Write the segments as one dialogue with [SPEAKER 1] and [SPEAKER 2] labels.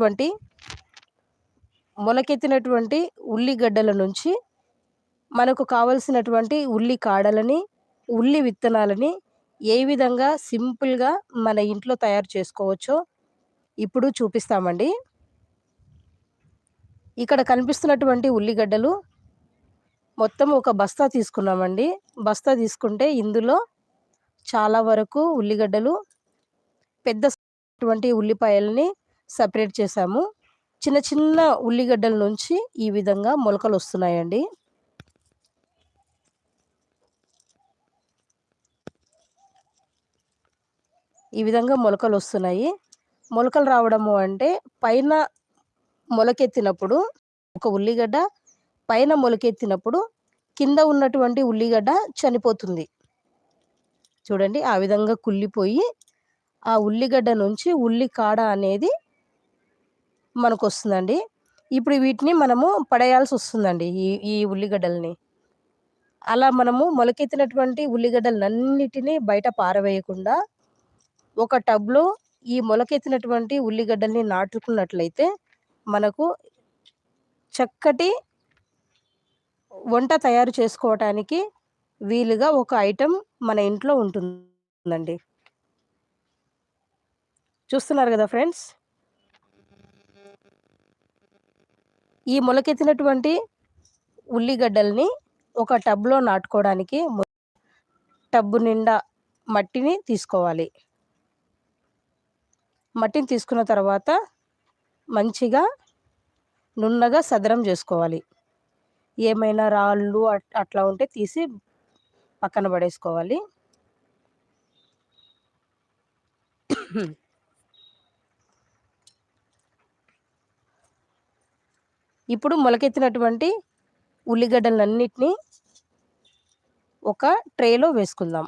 [SPEAKER 1] ఉన్నటువంటి మొలకెత్తినటువంటి ఉల్లిగడ్డల నుంచి మనకు కావలసినటువంటి ఉల్లి కాడలని ఉల్లి విత్తనాలని ఏ విధంగా సింపుల్గా మన ఇంట్లో తయారు చేసుకోవచ్చో ఇప్పుడు చూపిస్తామండి. ఇక్కడ కనిపిస్తున్నటువంటి ఉల్లిగడ్డలు మొత్తం ఒక బస్తా తీసుకున్నామండి. బస్తా తీసుకుంటే ఇందులో చాలా వరకు ఉల్లిగడ్డలు పెద్ద ఉల్లిపాయలని సపరేట్ చేసాము చిన్న చిన్న ఉల్లిగడ్డల నుంచి ఈ విధంగా మొలకలు వస్తున్నాయండి ఈ విధంగా మొలకలు వస్తున్నాయి మొలకలు రావడము అంటే పైన మొలకెత్తినప్పుడు ఒక ఉల్లిగడ్డ పైన మొలకెత్తినప్పుడు కింద ఉన్నటువంటి ఉల్లిగడ్డ చనిపోతుంది. చూడండి ఆ విధంగా కుళ్ళిపోయి ఆ ఉల్లిగడ్డ నుంచి ఉల్లి కాడ అనేది మనకు వస్తుందండి ఇప్పుడు వీటిని మనము పడేయాల్సి వస్తుందండి ఈ ఈ ఉల్లిగడ్డల్ని. అలా మనము మొలకెత్తినటువంటి ఉల్లిగడ్డలన్నిటినీ బయట పారవేయకుండా ఒక టబ్లో ఈ మొలకెత్తినటువంటి ఉల్లిగడ్డల్ని నాటుకున్నట్లయితే మనకు చక్కటి వంట తయారు చేసుకోవటానికి వీలుగా ఒక ఐటెం మన ఇంట్లో ఉంటుందండి. చూస్తున్నారు కదా ఫ్రెండ్స్? ఈ మొలకెత్తినటువంటి ఉల్లిగడ్డల్ని ఒక టబ్లో నాటుకోవడానికి టబ్బు నిండా మట్టిని తీసుకోవాలి. మట్టిని తీసుకున్న తర్వాత మంచిగా నున్నగా సదరం చేసుకోవాలి. ఏమైనా రాళ్ళు అట్లా ఉంటే తీసి పక్కన పడేసుకోవాలి. ఇప్పుడు మొలకెత్తినటువంటి ఉల్లిగడ్డలన్నిటినీ ఒక ట్రేలో వేసుకుందాం.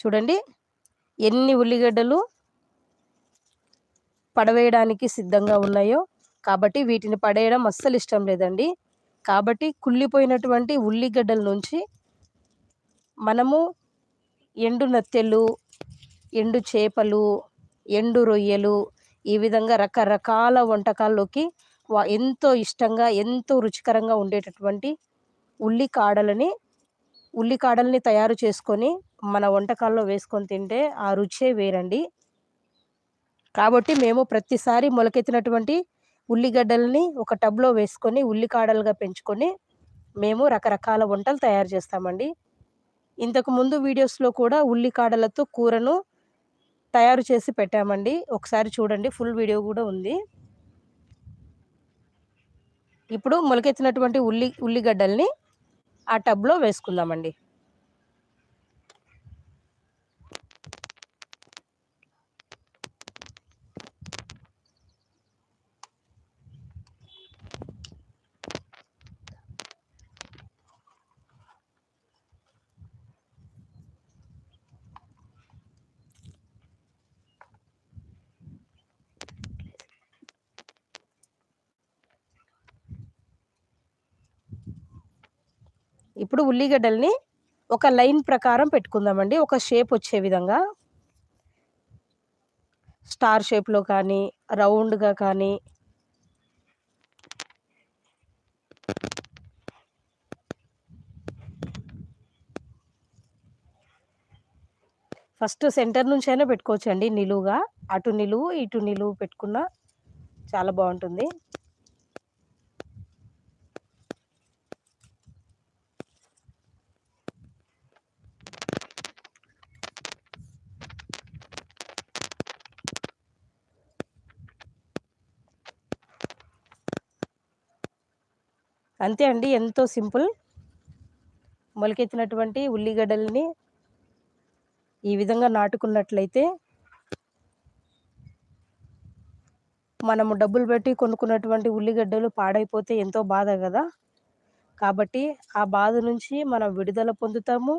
[SPEAKER 1] చూడండి ఎన్ని ఉల్లిగడ్డలు పడవేయడానికి సిద్ధంగా ఉన్నాయో కాబట్టి వీటిని పడేయడం అస్సలు ఇష్టం లేదండి. కాబట్టి కుళ్ళిపోయినటువంటి ఉల్లిగడ్డల నుంచి మనము ఎండు నత్తెలు ఎండు చేపలు ఎండు రొయ్యలు ఈ విధంగా రకరకాల వంటకాల్లోకి ఎంతో ఇష్టంగా ఎంతో రుచికరంగా ఉండేటటువంటి ఉల్లి కాడలని ఉల్లి కాడల్ని తయారు చేసుకొని మన వంటకాల్లో వేసుకొని తింటే ఆ రుచే వేరండి. కాబట్టి మేము ప్రతిసారి మొలకెత్తినటువంటి ఉల్లిగడ్డలని ఒక టబ్లో వేసుకొని ఉల్లికాడలుగా పెంచుకొని మేము రకరకాల వంటలు తయారు చేస్తామండి. ఇంతకు ముందు వీడియోస్లో కూడా ఉల్లికాడలతో కూరను తయారు చేసి పెట్టామండి. ఒకసారి చూడండి ఫుల్ వీడియో కూడా ఉంది. ఇప్పుడు మొలకెత్తినటువంటి ఉల్లి ఉల్లిగడ్డల్ని ఆ టబ్లో వేసుకుందామండి. ఇప్పుడు ఉల్లిగడ్డల్ని ఒక లైన్ ప్రకారం పెట్టుకుందామండి. ఒక షేప్ వచ్చే విధంగా. స్టార్ షేప్లో కానీ రౌండ్గా కానీ. ఫస్ట్ సెంటర్ నుంచి అయినా పెట్టుకోవచ్చు అండి నిలువుగా. అటు నిలువు ఇటు నిలువు పెట్టుకున్నా చాలా బాగుంటుంది. అంతే అండి ఎంతో సింపుల్. మొలకెత్తినటువంటి ఉల్లిగడ్డలని ఈ విధంగా నాటుకున్నట్లయితే మనము డబ్బులు పెట్టి కొనుక్కున్నటువంటి ఉల్లిగడ్డలు పాడైపోతే ఎంతో బాధ కదా. కాబట్టి ఆ బాధ నుంచి మనం విడుదల పొందుతాము.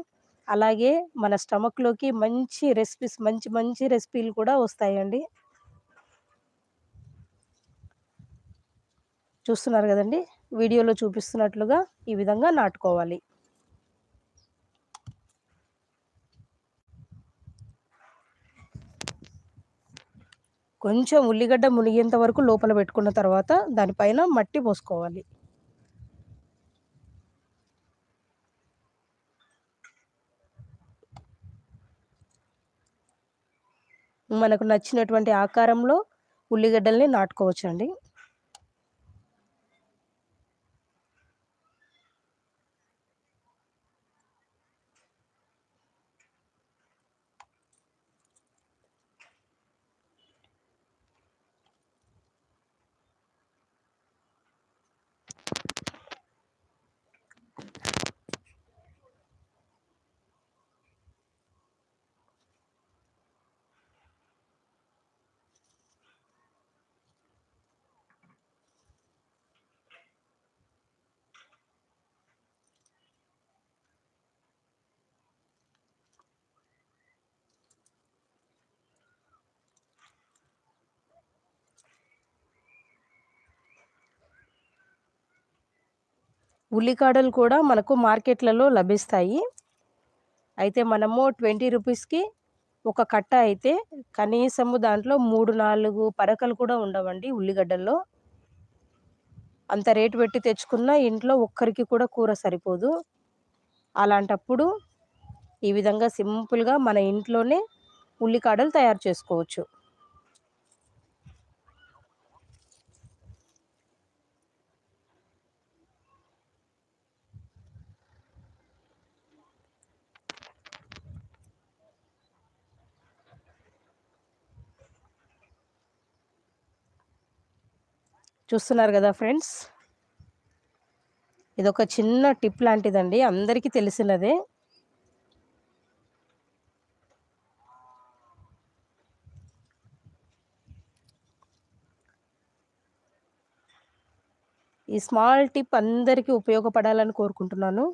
[SPEAKER 1] అలాగే మన స్టమక్‌లోకి మంచి రెసిపీస్ మంచి మంచి రెసిపీలు కూడా వస్తాయండి. చూస్తున్నారు కదండి? వీడియోలో చూపిస్తున్నట్లుగా ఈ విధంగా నాటుకోవాలి. కొంచెం ఉల్లిగడ్డ మునిగేంత వరకు లోపల పెట్టుకున్న తర్వాత దానిపైన మట్టి పోసుకోవాలి. మనకు నచ్చినటువంటి ఆకారంలో ఉల్లిగడ్డల్ని నాటుకోవచ్చండి. ఉల్లికాడలు కూడా మనకు మార్కెట్లలో లభిస్తాయి. అయితే మనము ట్వంటీ రూపీస్కి ఒక కట్ట అయితే కనీసము దాంట్లో మూడు నాలుగు పరకలు కూడా ఉండవండి ఉల్లిగడ్డల్లో. అంత రేటు పెట్టి తెచ్చుకున్న ఇంట్లో ఒక్కరికి కూడా కూర సరిపోదు. అలాంటప్పుడు ఈ విధంగా సింపుల్గా మన ఇంట్లోనే ఉల్లికాడలు తయారు చేసుకోవచ్చు. చూస్తున్నారు కదా ఫ్రెండ్స్? ఇదొక చిన్న టిప్ లాంటిదండి. అందరికీ తెలిసినదే. ఈ స్మాల్ టిప్ అందరికీ ఉపయోగపడాలని కోరుకుంటున్నాను.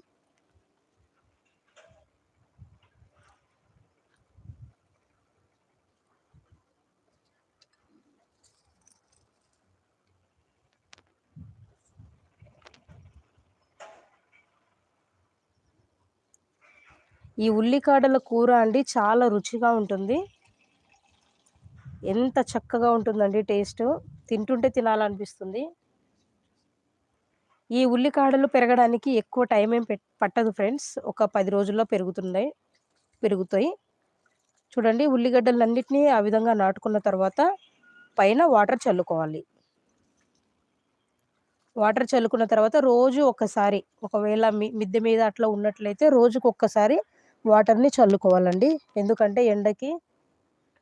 [SPEAKER 1] ఈ ఉల్లికాడల కూర అండి చాలా రుచిగా ఉంటుంది. ఎంత చక్కగా ఉంటుందండి టేస్ట్. తింటుంటే తినాలనిపిస్తుంది. ఈ ఉల్లికాడలు పెరగడానికి ఎక్కువ టైం ఏం పట్టదు ఫ్రెండ్స్. ఒక పది రోజుల్లో పెరుగుతున్నాయి పెరుగుతాయి. చూడండి ఉల్లిగడ్డలన్నింటినీ ఆ విధంగా నాటుకున్న తర్వాత పైన వాటర్ చల్లుకోవాలి. వాటర్ చల్లుకున్న తర్వాత రోజు ఒకసారి ఒకవేళ మిద్దె మీద అట్లా ఉన్నట్లయితే రోజుకు ఒక్కసారి వాటర్ని చల్లుకోవాలండి. ఎందుకంటే ఎండకి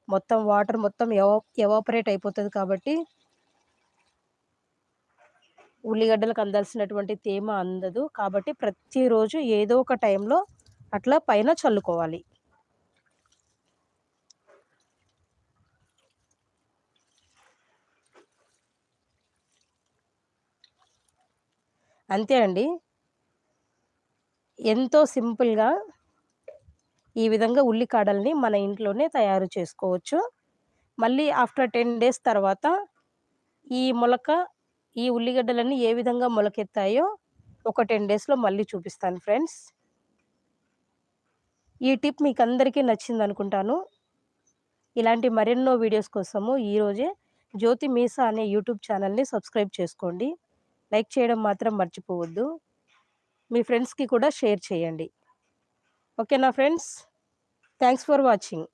[SPEAKER 1] మొత్తం వాటర్ మొత్తం ఎవ ఎవాపరేట్ అయిపోతుంది కాబట్టి ఉల్లిగడ్డలకు అందాల్సినటువంటి తేమ అందదు. కాబట్టి ప్రతిరోజు ఏదో ఒక టైంలో అట్లా పైన చల్లుకోవాలి. అంతే అండి. ఎంతో సింపుల్గా ఈ విధంగా ఉల్లికాడల్ని మన ఇంట్లోనే తయారు చేసుకోవచ్చు. మళ్ళీ ఆఫ్టర్ టెన్ డేస్ తర్వాత ఈ మొలక ఈ ఉల్లిగడ్డలన్నీ ఏ విధంగా మొలకెత్తాయో ఒక టెన్ డేస్లో మళ్ళీ చూపిస్తాను ఫ్రెండ్స్. ఈ టిప్ మీకు అందరికీ నచ్చింది అనుకుంటాను ఇలాంటి మరెన్నో వీడియోస్ కోసము ఈరోజే జ్యోతి మీసా అనే యూట్యూబ్ ఛానల్ని సబ్స్క్రైబ్ చేసుకోండి. లైక్ చేయడం మాత్రం మర్చిపోవద్దు. మీ ఫ్రెండ్స్కి కూడా షేర్ చేయండి. ఓకేనా ఫ్రెండ్స్ థ్యాంక్స్ ఫర్ వాచింగ్